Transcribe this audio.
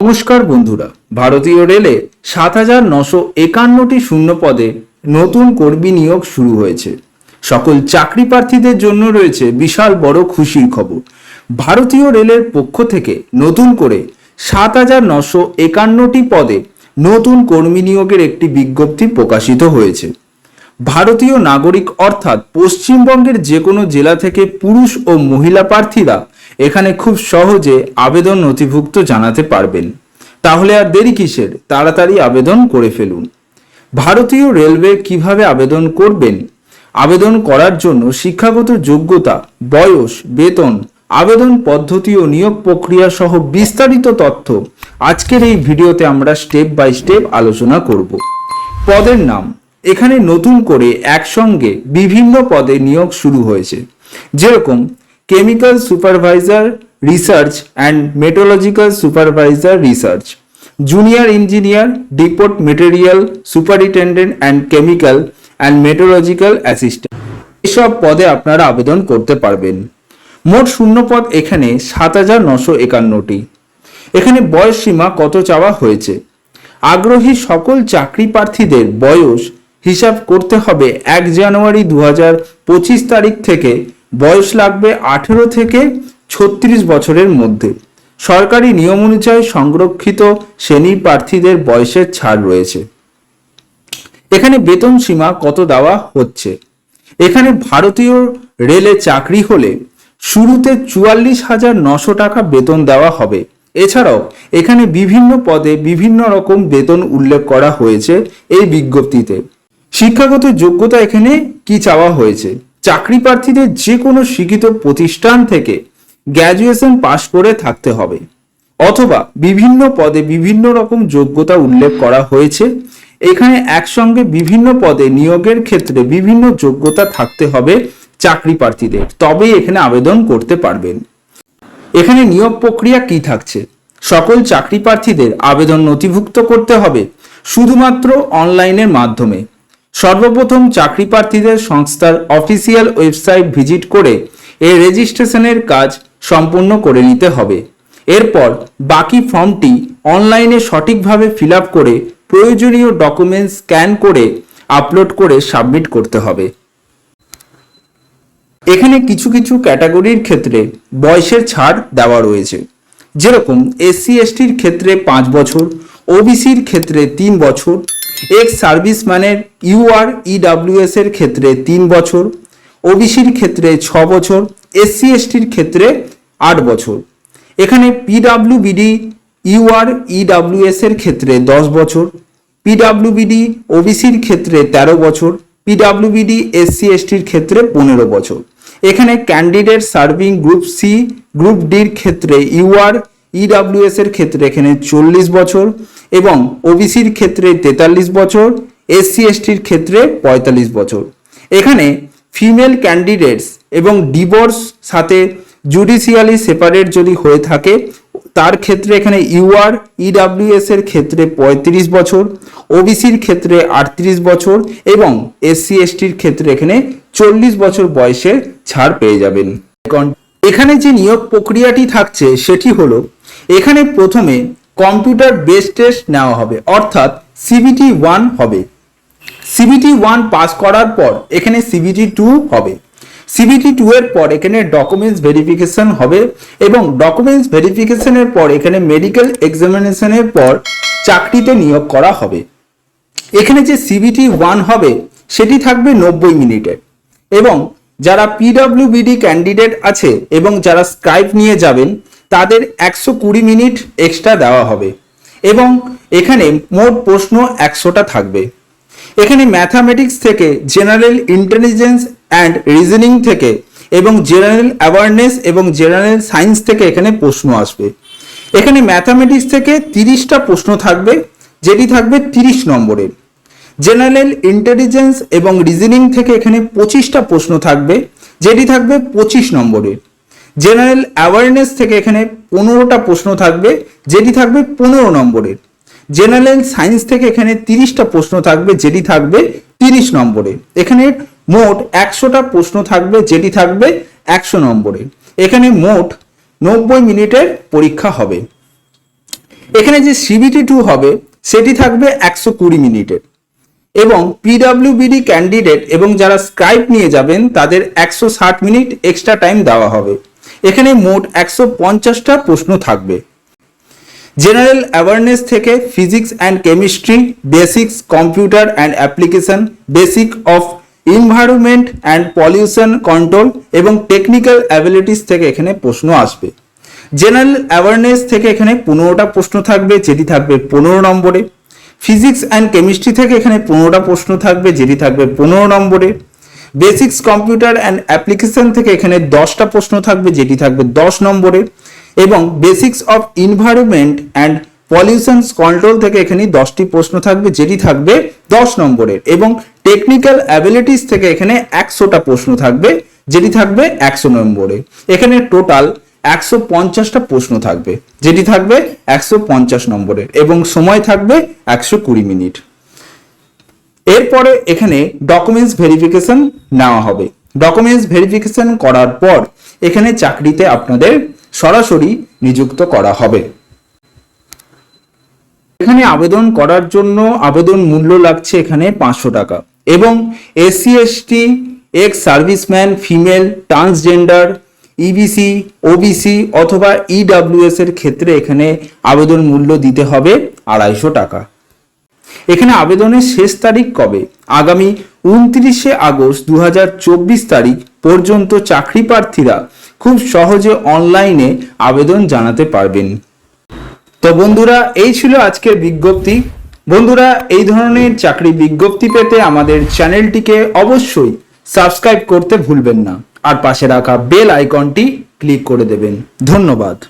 নমস্কার বন্ধুরা, ভারতীয় রেলে সাত হাজার নশো একান্নটি শূন্য পদে নতুন কর্মী নিয়োগ শুরু হয়েছে। সকল চাকরি প্রার্থীদের জন্য রয়েছে বিশাল বড় খুশির খবর। ভারতীয় রেলের পক্ষ থেকে নতুন করে সাত হাজার নশো একান্নটি পদে নতুন কর্মী নিয়োগের একটি বিজ্ঞপ্তি প্রকাশিত হয়েছে। ভারতীয় নাগরিক অর্থাৎ পশ্চিমবঙ্গের যে কোনো জেলা থেকে পুরুষ ও মহিলা প্রার্থীরা এখানে খুব সহজে আবেদন নথিভুক্ত জানাতে পারবেন। তাহলে আর দেরি কিসের? তাড়াতাড়ি আবেদন করে ফেলুন। ভারতীয় রেলওয়ে কীভাবে আবেদন করবেন? আবেদন করার জন্য শিক্ষাগত যোগ্যতা, বয়স, বেতন, আবেদন পদ্ধতি ও নিয়োগ প্রক্রিয়া সহ বিস্তারিত তথ্য আজকের এই ভিডিওতে আমরা স্টেপ বাই স্টেপ আলোচনা করব। পদের নাম এখানে নতুন করে একসঙ্গে বিভিন্ন পদে নিয়োগ শুরু হয়েছে। যেরকম chemical supervisor research and metallurgical supervisor research junior engineer depot material superintendent and chemical and metallurgical assistant এসব পদে আপনারা আবেদন করতে পারবেন। মোট শূন্য পদ এখানে সাত হাজার নশো একান্নটি। এখানে বয়স সীমা কত চাওয়া হয়েছে? আগ্রহী সকল চাকরি প্রার্থীদের বয়স হিসাব করতে হবে। এক জানুয়ারি দু পঁচিশ তারিখ থেকে বয়স লাগবে আঠেরো থেকে ছত্রিশ বছরের মধ্যে। সরকারি নিয়ম অনুযায়ী সংরক্ষিত শ্রেণির প্রার্থীদের বয়সের ছাড় রয়েছে। এখানে বেতন সীমা কত দেওয়া হচ্ছে? এখানে ভারতীয় রেলে চাকরি হলে শুরুতে চুয়াল্লিশ হাজার নশো টাকা বেতন দেওয়া হবে। এছাড়াও এখানে বিভিন্ন পদে বিভিন্ন রকম বেতন উল্লেখ করা হয়েছে এই বিজ্ঞপ্তিতে। শিক্ষাগত যোগ্যতা এখানে কি চাওয়া হয়েছে? চাকরি প্রার্থীদের যে কোনো শিক্ষিত প্রতিষ্ঠান থেকে গ্র্যাজুয়েশন পাশ করে থাকতে হবে। অথবা বিভিন্ন পদে বিভিন্ন রকম যোগ্যতা উল্লেখ করা হয়েছে। এখানে একসঙ্গে বিভিন্ন পদে নিয়োগের ক্ষেত্রে বিভিন্ন যোগ্যতা থাকতে হবে চাকরি প্রার্থীদের। তবেই এখানে আবেদন করতে পারবেন। এখানে নিয়োগ প্রক্রিয়া কি থাকছে? সকল চাকরি প্রার্থীদের আবেদন নথিভুক্ত করতে হবে শুধুমাত্র অনলাইনের মাধ্যমে। সর্বপ্রথম চাকরি প্রার্থীদের সংস্থার অফিসিয়াল ওয়েবসাইট ভিজিট করে এর রেজিস্ট্রেশনের কাজ সম্পূর্ণ করে নিতে হবে। এরপর বাকি ফর্মটি অনলাইনে সঠিকভাবে ফিল করে প্রয়োজনীয় ডকুমেন্টস স্ক্যান করে আপলোড করে সাবমিট করতে হবে। এখানে কিছু কিছু ক্যাটাগরির ক্ষেত্রে বয়সের ছাড় দেওয়া রয়েছে। যেরকম এসসি, এসটির ক্ষেত্রে পাঁচ বছর, ওবিসির ক্ষেত্রে তিন বছর এক্স সার্ভিসম্যানের ইউআর ইডাব্লিউএস এর ক্ষেত্রে তিন বছর ওবিসির ক্ষেত্রে ছ বছর এসসি এসটির ক্ষেত্রে আট বছর। এখানে পিডাব্লিউবিডি ইউআর ইডাব্লিউএস এর ক্ষেত্রে দশ বছর পিডাব্লিউবিডি ওবিসির ক্ষেত্রে তেরো বছর পিডাব্লিউবিডি এসসি এসটির ক্ষেত্রে পনেরো বছর। এখানে candidate serving group C group ডির ক্ষেত্রে ইউআর ইডাব্লিউএস এর ক্ষেত্রে এখানে চল্লিশ বছর এবং ওবিসির ক্ষেত্রে তেতাল্লিশ বছর এসসি এসটির ক্ষেত্রে পঁয়তাল্লিশ বছর। এখানে ফিমেল ক্যান্ডিডেটস এবং ডিভোর্স সাথে জুডিশিয়ালি সেপারেট যদি হয়ে থাকে, তার ক্ষেত্রে এখানে ইউআর ইডাব্লিউএস এর ক্ষেত্রে পঁয়ত্রিশ বছর ওবিসির ক্ষেত্রে আটত্রিশ বছর এবং এসসি এসটির ক্ষেত্রে এখানে চল্লিশ বছর বয়সে ছাড় পেয়ে যাবেন। এখানে যে নিয়োগ প্রক্রিয়াটি থাকছে, সেটি হলো এখানে প্রথমে কম্পিউটার বেস টেস্ট নেওয়া হবে, অর্থাৎ সিবিটি ওয়ান হবে। সিবিটি ওয়ান পাস করার পর এখানে সিবিটি টু হবে। সিবিটি টু এর পর এখানে ডকুমেন্টস ভেরিফিকেশন হবে এবং ডকুমেন্টস ভেরিফিকেশনের পর এখানে মেডিকেল এক্সামিনেশনের পর চাকরিতে নিয়োগ করা হবে। এখানে যে সিবিটি ওয়ান হবে, সেটি থাকবে নব্বই মিনিটের এবং যারা পিডব্লিউবিডি ক্যান্ডিডেট আছে এবং যারা স্ক্রাইব নিয়ে যাবেন তাদের একশো কুড়ি মিনিট এক্সট্রা দেওয়া হবে। এবং এখানে মোট প্রশ্ন একশোটা থাকবে। এখানে ম্যাথামেটিক্স থেকে জেনারেল ইন্টেলিজেন্স অ্যান্ড রিজনিং থেকে, এবং জেনারেল অ্যাওয়ারনেস এবং জেনারেল সায়েন্স থেকে এখানে প্রশ্ন আসবে। এখানে ম্যাথামেটিক্স থেকে তিরিশটা প্রশ্ন থাকবে, যেটি থাকবে তিরিশ নম্বরের জেনারেল ইন্টেলিজেন্স এবং রিজনিং থেকে এখানে পঁচিশটা প্রশ্ন থাকবে, যেটি থাকবে পঁচিশ নম্বরের জেনারেল অ্যাওয়ারনেস থেকে এখানে পনেরোটা প্রশ্ন থাকবে, যেটি থাকবে পনেরো নম্বরের। জেনারেল সায়েন্স থেকে এখানে তিরিশটা প্রশ্ন থাকবে, যেটি থাকবে তিরিশ নম্বরে এখানে মোট একশোটা প্রশ্ন থাকবে, যেটি থাকবে একশো নম্বরে এখানে মোট নব্বই মিনিটের পরীক্ষা হবে। এখানে যে সিবিটি টু হবে, সেটি থাকবে একশো কুড়ি মিনিটের। এবং পিডাব্লিউবিডি ক্যান্ডিডেট এবং যারা স্ক্রাইব নিয়ে যাবেন, তাদের একশো ষাট মিনিট এক্সট্রা টাইম দেওয়া হবে। এখানে মোট একশো পঞ্চাশটা প্রশ্ন থাকবে। জেনারেল অ্যাওয়ারনেস থেকে physics and chemistry basics computer and application basic of environment and pollution control এবং টেকনিক্যাল অ্যাবিলিটিস থেকে এখানে প্রশ্ন আসবে। জেনারেল অ্যাওয়ারনেস থেকে এখানে পনেরোটা প্রশ্ন থাকবে, যেটি থাকবে পনেরো নম্বরে। ফিজিক্স অ্যান্ড কেমিস্ট্রি থেকে এখানে পনেরোটা প্রশ্ন থাকবে, যেটি থাকবে পনেরো নম্বরে। বেসিক্স কম্পিউটার অ্যান্ড অ্যাপ্লিকেশন থেকে এখানে দশটা প্রশ্ন থাকবে, যেটি থাকবে দশ নম্বরে। এবং basics of environment and pollution control থেকে এখানে দশটি প্রশ্ন থাকবে, যেটি থাকবে দশ নম্বরের এবং টেকনিক্যাল অ্যাবিলিটিস থেকে এখানে একশোটা প্রশ্ন থাকবে, যেটি থাকবে একশো নম্বরে। এখানে টোটাল একশো পঞ্চাশটা প্রশ্ন থাকবে, যেটি থাকবে একশো পঞ্চাশ নম্বরের এবং সময় থাকবে একশো কুড়ি মিনিট। এরপরে এখানে ডকুমেন্টস ভেরিফিকেশন নেওয়া হবে। ডকুমেন্টস ভেরিফিকেশন করার পর এখানে চাকরিতে আপনাদের সরাসরি নিযুক্ত করা হবে। এখানে আবেদন করার জন্য আবেদন মূল্য লাগছে এখানে পাঁচশো টাকা এবং SC ST ex serviceman, female, transgender EBC OBC অথবা ইডাব্লিউএস এর ক্ষেত্রে এখানে আবেদন মূল্য দিতে হবে আড়াইশো টাকা। এখানে আবেদনের শেষ তারিখ কবে? আগামী উনত্রিশে আগস্ট দু তারিখ পর্যন্ত চাকরি প্রার্থীরা খুব সহজে অনলাইনে আবেদন জানাতে পারবেন। তো বন্ধুরা, এই ছিল আজকের বিজ্ঞপ্তি। বন্ধুরা, এই ধরনের চাকরি বিজ্ঞপ্তি পেতে আমাদের চ্যানেলটিকে অবশ্যই সাবস্ক্রাইব করতে ভুলবেন না। আর পাশে রাখা বেল আইকনটি ক্লিক করে দেবেন। ধন্যবাদ।